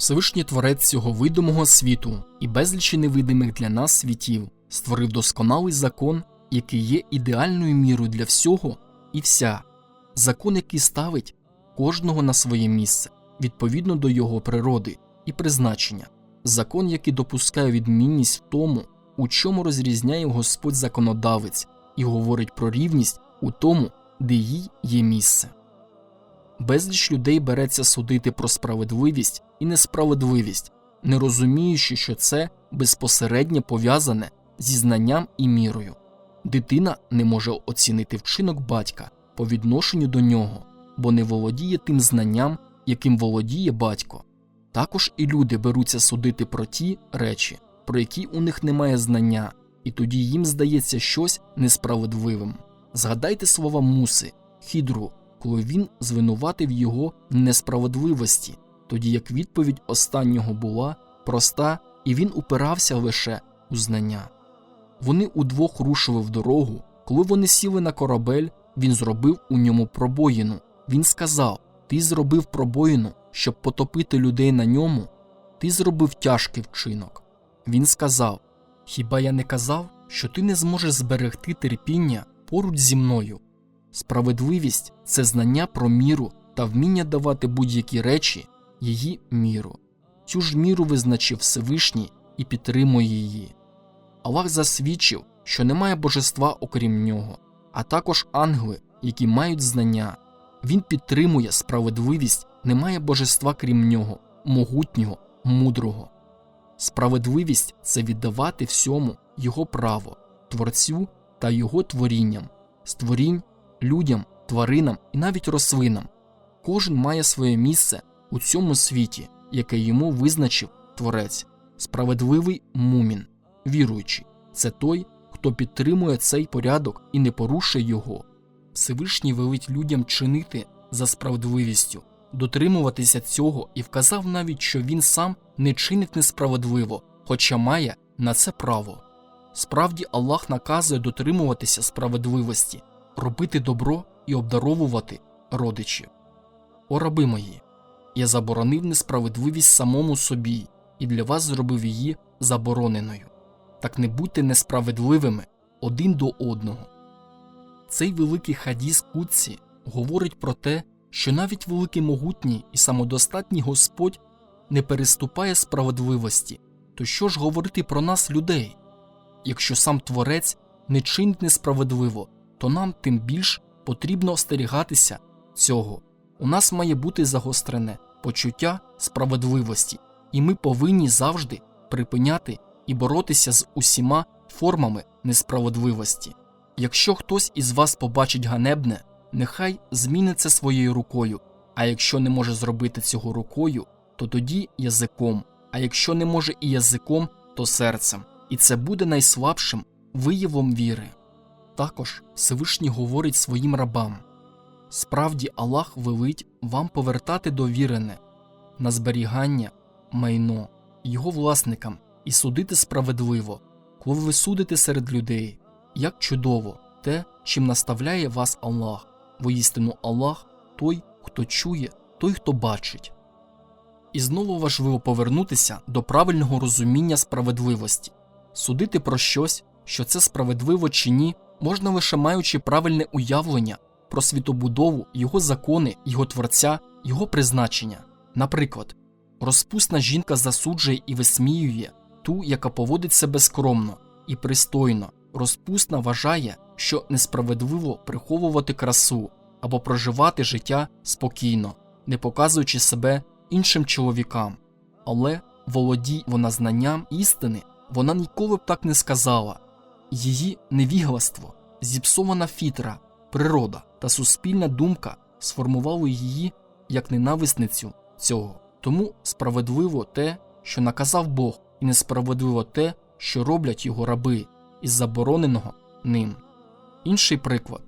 Всевишній Творець цього видимого світу і безлічі невидимих для нас світів створив досконалий закон, який є ідеальною мірою для всього і вся, закон, який ставить кожного на своє місце відповідно до його природи і призначення, закон, який допускає відмінність в тому, у чому розрізняє Господь законодавець, і говорить про рівність у тому, де їй є місце. Безліч людей береться судити про справедливість і несправедливість, не розуміючи, що це безпосередньо пов'язане зі знанням і мірою. Дитина не може оцінити вчинок батька по відношенню до нього, бо не володіє тим знанням, яким володіє батько. Також і люди беруться судити про ті речі, про які у них немає знання, і тоді їм здається щось несправедливим. Згадайте слова муси, хідру, коли він звинуватив його в несправедливості, тоді як відповідь останнього була проста, і він упирався лише у знання. Вони удвох рушили в дорогу. Коли вони сіли на корабель, він зробив у ньому пробоїну. Він сказав: Ти зробив пробоїну, щоб потопити людей на ньому. Ти зробив тяжкий вчинок. Він сказав: Хіба я не казав, що ти не зможеш зберегти терпіння поруч зі мною? Справедливість це знання про міру та вміння давати будь-які речі її міру. Цю ж міру визначив Всевишній і підтримує її. Аллах засвідчив, що немає божества окрім нього, а також ангели, які мають знання. Він підтримує справедливість, немає божества крім нього, могутнього, мудрого. Справедливість це віддавати всьому його право, творцю та його творінням, створінь, людям, тваринам і навіть рослинам. Кожен має своє місце у цьому світі, яке йому визначив творець, справедливий мумін, віруючий це той, хто підтримує цей порядок і не порушує його. Всевишній велить людям чинити за справедливістю, дотримуватися цього і вказав навіть, що він сам не чинить несправедливо, хоча має на це право. Справді Аллах наказує дотримуватися справедливості, робити добро і обдаровувати родичів. О раби мої, я заборонив несправедливість самому собі і для вас зробив її забороненою. Так не будьте несправедливими один до одного. Цей великий хадіс Кутсі говорить про те, що навіть великий могутній і самодостатній Господь не переступає справедливості, то що ж говорити про нас, людей? Якщо сам Творець не чинить несправедливо, то нам тим більш потрібно остерігатися цього. У нас має бути загострене почуття справедливості, і ми повинні завжди припиняти і боротися з усіма формами несправедливості. Якщо хтось із вас побачить ганебне, нехай зміни це своєю рукою, а якщо не може зробити цього рукою, то тоді язиком, а якщо не може і язиком, то серцем, і це буде найслабшим виявом віри. Також Всевишній говорить своїм рабам справді Аллах велить вам повертати довірене на зберігання майно його власникам і судити справедливо, коли ви судите серед людей, як чудово те, чим наставляє вас Аллах, воістину Аллах той, хто чує, той, хто бачить. І знову важливо повернутися до правильного розуміння справедливості, судити про щось, що це справедливо чи ні, можна лише маючи правильне уявлення про світобудову, його закони, його творця, його призначення. Наприклад, розпусна жінка засуджує і висміює ту, яка поводить себе скромно і пристойно, розпусна вважає, що несправедливо приховувати красу або проживати життя спокійно, не показуючи себе іншим чоловікам. Але володій вона знанням істини, вона ніколи б так не сказала. Її невігластво, зіпсована фітра, природа та суспільна думка сформували її як ненависницю цього. Тому справедливо те, що наказав Бог, і несправедливо те, що роблять його раби із забороненого ним. Інший приклад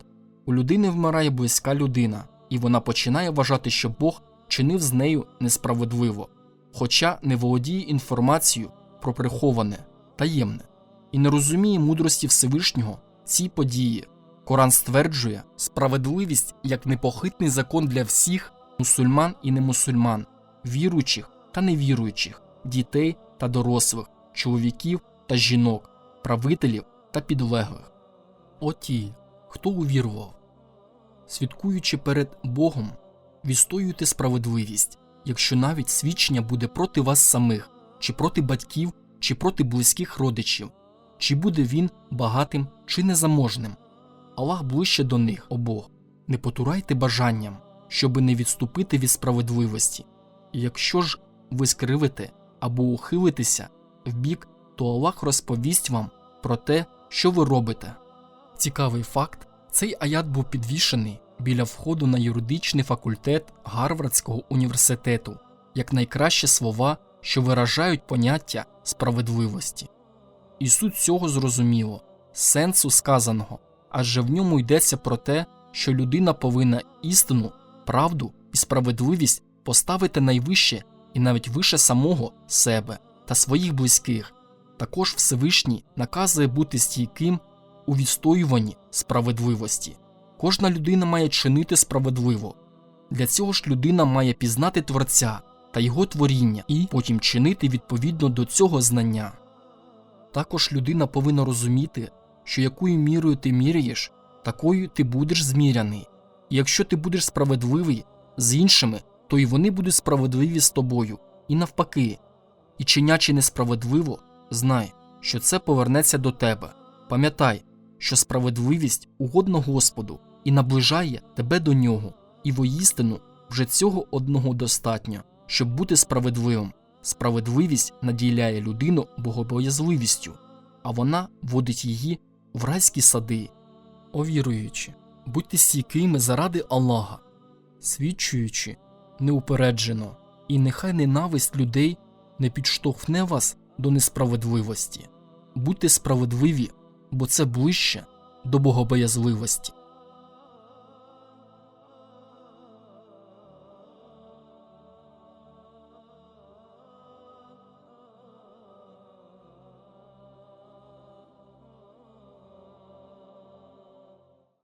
у людини вмирає близька людина, і вона починає вважати, що Бог чинив з нею несправедливо, хоча не володіє інформацією про приховане, таємне, і не розуміє мудрості Всевишнього ці події. Коран стверджує справедливість як непохитний закон для всіх мусульман і немусульман, віруючих та невіруючих, дітей та дорослих, чоловіків та жінок, правителів та підлеглих. Оті, хто увірував. Свідкуючи перед Богом, відстоюйте справедливість, якщо навіть свідчення буде проти вас самих, чи проти батьків, чи проти близьких родичів, чи буде він багатим чи незаможним. Аллах ближче до них обох. Не потурайте бажанням, щоби не відступити від справедливості. І якщо ж ви скривите або ухилитеся в бік, то Аллах розповість вам про те, що ви робите. Цікавий факт: цей аят був підвішений біля входу на юридичний факультет Гарвардського університету як найкращі слова, що виражають поняття справедливості. І суть цього зрозуміло, сенсу сказаного, адже в ньому йдеться про те, що людина повинна істину, правду і справедливість поставити найвище і навіть вище самого себе та своїх близьких. Також Всевишній наказує бути стійким у відстоюванні справедливості. Кожна людина має чинити справедливо. Для цього ж людина має пізнати Творця та його творіння і потім чинити відповідно до цього знання. Також людина повинна розуміти, що якою мірою ти міряєш, такою ти будеш зміряний, і якщо ти будеш справедливий з іншими, то і вони будуть справедливі з тобою, і навпаки. І чинячи несправедливо, знай, що це повернеться до тебе. Пам'ятай, що справедливість угодна Господу і наближає тебе до нього, і воістину вже цього одного достатньо, щоб бути справедливим. Справедливість наділяє людину богобоязливістю, а вона водить її в райські сади. О віруючи, будьте стійкими заради Аллаха, свідчуючи неупереджено, і нехай ненависть людей не підштовхне вас до несправедливості. Будьте справедливі, бо це ближче до богобоязливості.